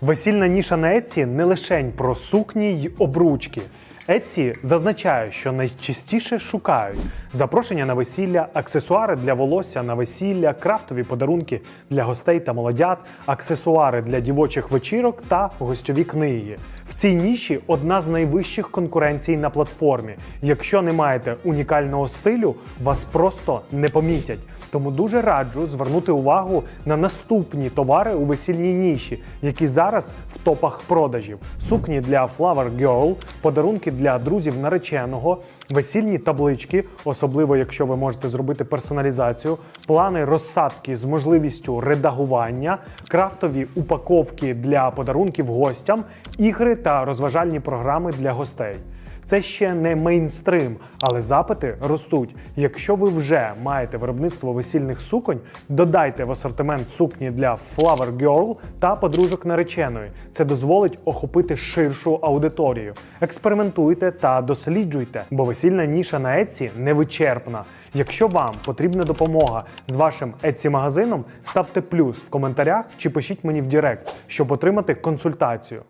Весільна ніша на Еці не лишень про сукні й обручки. Еці зазначає, що найчастіше шукають запрошення на весілля, аксесуари для волосся на весілля, крафтові подарунки для гостей та молодят, аксесуари для дівочих вечірок та гостьові книги. Цій ніші одна з найвищих конкуренцій на платформі. Якщо не маєте унікального стилю, вас просто не помітять. Тому дуже раджу звернути увагу на наступні товари у весільній ніші, які зараз в топах продажів: сукні для Flower Girl, подарунки для друзів нареченого, весільні таблички, особливо якщо ви можете зробити персоналізацію, плани розсадки з можливістю редагування, крафтові упаковки для подарунків гостям, ігри та розважальні програми для гостей. Це ще не мейнстрим, але запити ростуть. Якщо ви вже маєте виробництво весільних суконь, додайте в асортимент сукні для Flower Girl та подружок нареченої. Це дозволить охопити ширшу аудиторію. Експериментуйте та досліджуйте, бо весільна ніша на Etsy невичерпна. Якщо вам потрібна допомога з вашим Etsy магазином, ставте плюс в коментарях чи пишіть мені в Директ, щоб отримати консультацію.